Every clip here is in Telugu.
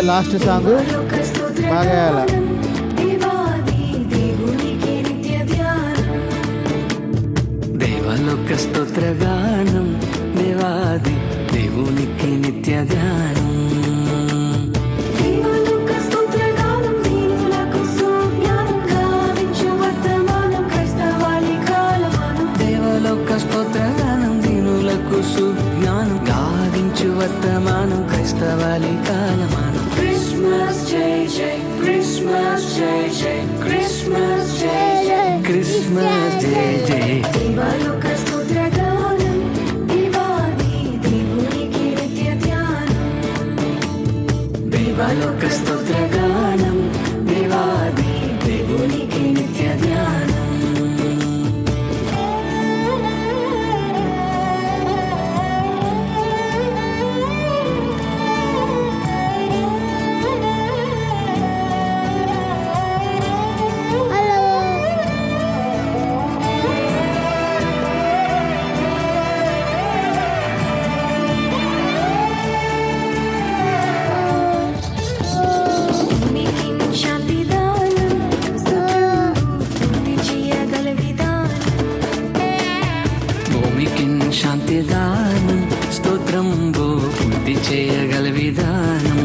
Last song. బాగా వేయాల? దేవలోక స్తోత్రగానం. దేవాది దేవునికి భూమికి శాంతి దానం స్తోత్రం పూర్తి చేయగల విధానం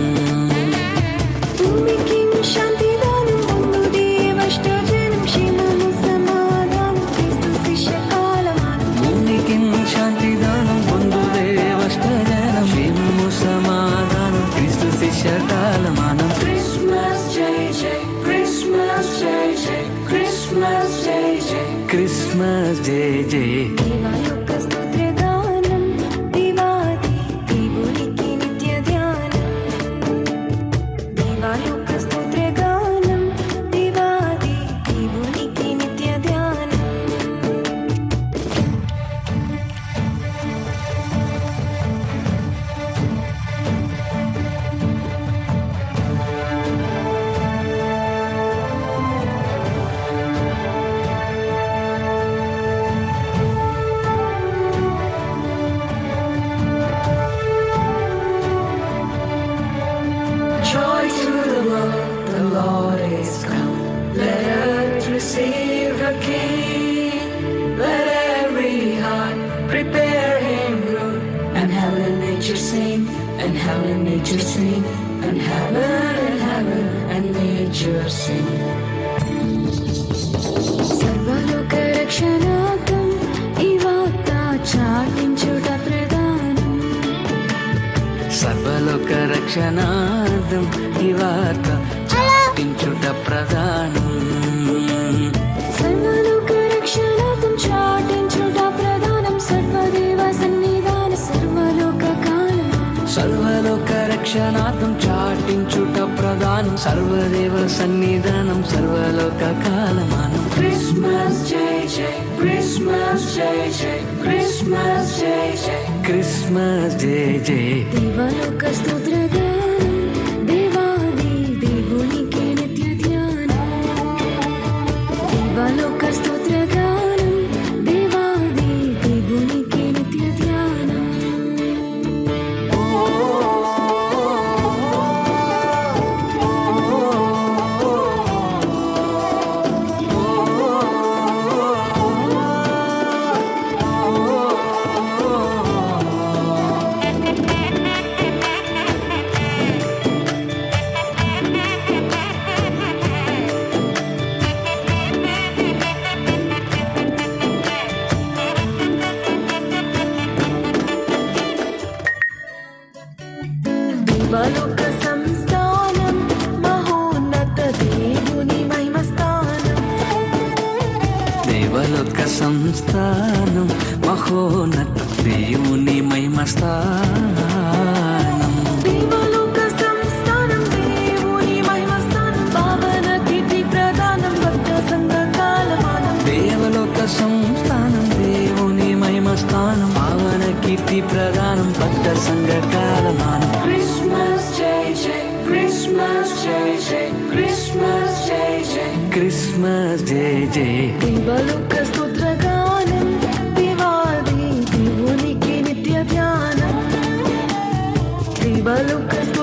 భూమికి శాంతి దానం, పొందు దేవష్టజనం, క్షేమము సమాధానం, క్రీస్తు శిష్య కాలమానం. భూమికి శాంతి దానం పొందుదేవష్టజనం క్షేమము సమాధానం క్రీస్తు శిష్య కాలమానం Christmas, JJ, Christmas, JJ, Christmas, JJ. Christmas జయ జయ heaven nature sing, and and heaven and nature sing. సర్వలోక రక్షణార్థం ఈ వార్త చాటించుట ప్రధానం సర్వలోక రక్షణార్థం ఈ వార్త చాటించుట ప్రధానం సర్వలోక రక్షణార్థం చాటించుట ప్రధానం. సర్వదేవ సన్నిధానం సర్వలోక కాలమానం. క్రిస్మస్ జై జై క్రిస్మస్ జై జై క్రిస్మస్ జై జై. క్రిస్మస్ జయ జయ దేవలోక స్తోత్రగానం దేవలోక సంస్థానం మహోన్నత దేవుని దేవలోక సంస్థానం సంఘ కాలమానం. దేవలోక సంస్థానం దేవుని మహిమస్థానం పావన కీర్తి ప్రధానం భక్త సంఘ కాలమానం. క్రిస్మస్ జై జై క్రిస్మస్ జై జై క్రిస్మస్ జై జై. క్రిస్మస్ జయ జయ దేవలోక స్తోత్రగానం దివాది దేవునికి నిత్య ధ్యానం. దేవలోక స్తోత్రగానం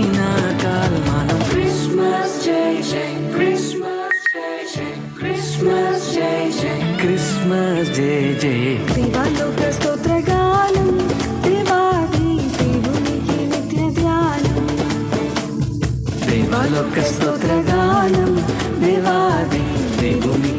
క్రిస్మస్ జే జే. దేవాలోక స్తోత్రగానం దేవాది దేవునికి నిత్య ధ్యానం. దేవాలోక స్తోత్రగానం దేవాది దేవుని